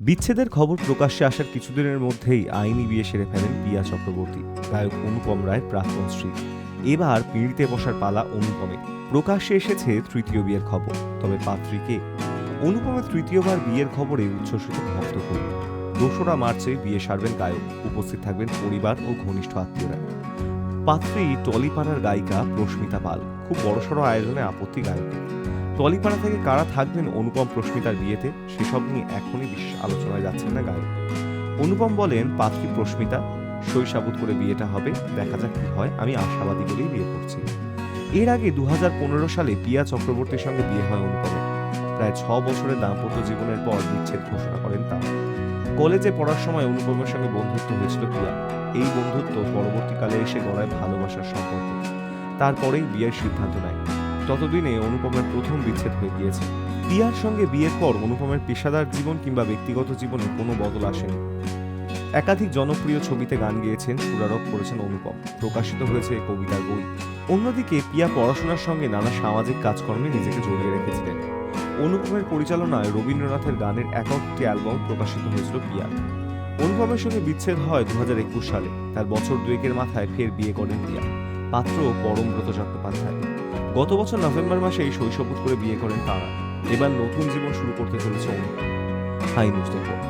বিচ্ছেদের খবর প্রকাশ্যে আসার কিছুদিনের মধ্যেই আইনি বিয়ে সেরে ফেলেন পিয়া চক্রবর্তী, গায়ক অনুপম রায়ের প্রাক্তন স্ত্রী। এবার পিঁড়িতে বসার পালা অনুপমে। প্রকাশ্যে এসেছে তৃতীয় বিয়ের খবর, তবে পাত্রীকে অনুপমের তৃতীয়বার বিয়ের খবরে উচ্ছ্বসিত ভক্তকুল দোসরা মার্চে বিয়ে সারবেন গায়ক, উপস্থিত থাকবেন পরিবার ও ঘনিষ্ঠ আত্মীয়রা। পাত্রী টলিপাড়ার গায়িকা প্রস্মিতা পাল, খুব বড়সড় আয়োজনে আপত্তি গায়কের টলিপাড়া থেকে কারা থাকবেন অনুপম প্রস্মিতার বিয়েতে, সেসব নিয়ে এখনই বিশেষ আলোচনায় যাচ্ছেন না গায়ক। অনুপম বলেন, পাত্রী প্রস্মিতা শৈশাবুত করে বিয়েটা হবে, দেখা যাক কি হয়, আমি আশাবাদী বলেই বিয়ে করছি। এর আগে দু হাজার পনেরো সালে পিয়া চক্রবর্তীর সঙ্গে বিয়ে হয় অনুপমের। প্রায় ছ বছরের দাম্পত্য জীবনের পর বিচ্ছেদ ঘোষণা করেন তারা। কলেজে পড়ার সময় অনুপমের সঙ্গে বন্ধুত্ব হয়েছিল পিয়া। এই বন্ধুত্ব পরবর্তীকালে এসে গড়ায় ভালোবাসার সম্পর্ক। তারপরেই বিয়ের সিদ্ধান্ত নেয়। ততদিনে অনুপমের প্রথম বিচ্ছেদ হয়ে গিয়েছে। পিয়ার সঙ্গে বিয়ের পর অনুপমের পেশাদার জীবন কিংবা ব্যক্তিগত জীবনে কোনো বদল আসেনি। একাধিক জনপ্রিয় ছবিতে গান গেয়েছেন, সুরারোপ করেছেন অনুপম। প্রকাশিত হয়েছে কবিতার বই। অন্যদিকে পিয়া পড়াশোনার সঙ্গে নানা সামাজিক কাজকর্মে নিজেকে জড়িয়ে রেখেছিলেন। অনুপমের পরিচালনায় রবীন্দ্রনাথের গানের একটি অ্যালবাম প্রকাশিত হয়েছিল পিয়ার। অনুপমের সঙ্গে বিচ্ছেদ হয় দু হাজার একুশ সালে। তার বছর দুয়েকের মাথায় ফের বিয়ে করেন পিয়া। পাত্র পরমব্রত চট্টোপাধ্যায়। গত বছর নভেম্বর মাসে শৈশবোধ করে বিয়ে করেন তারা। এবার নতুন জীবন শুরু করতে চলেছে অনুপম হাই নিউজ নেটওয়ার্ক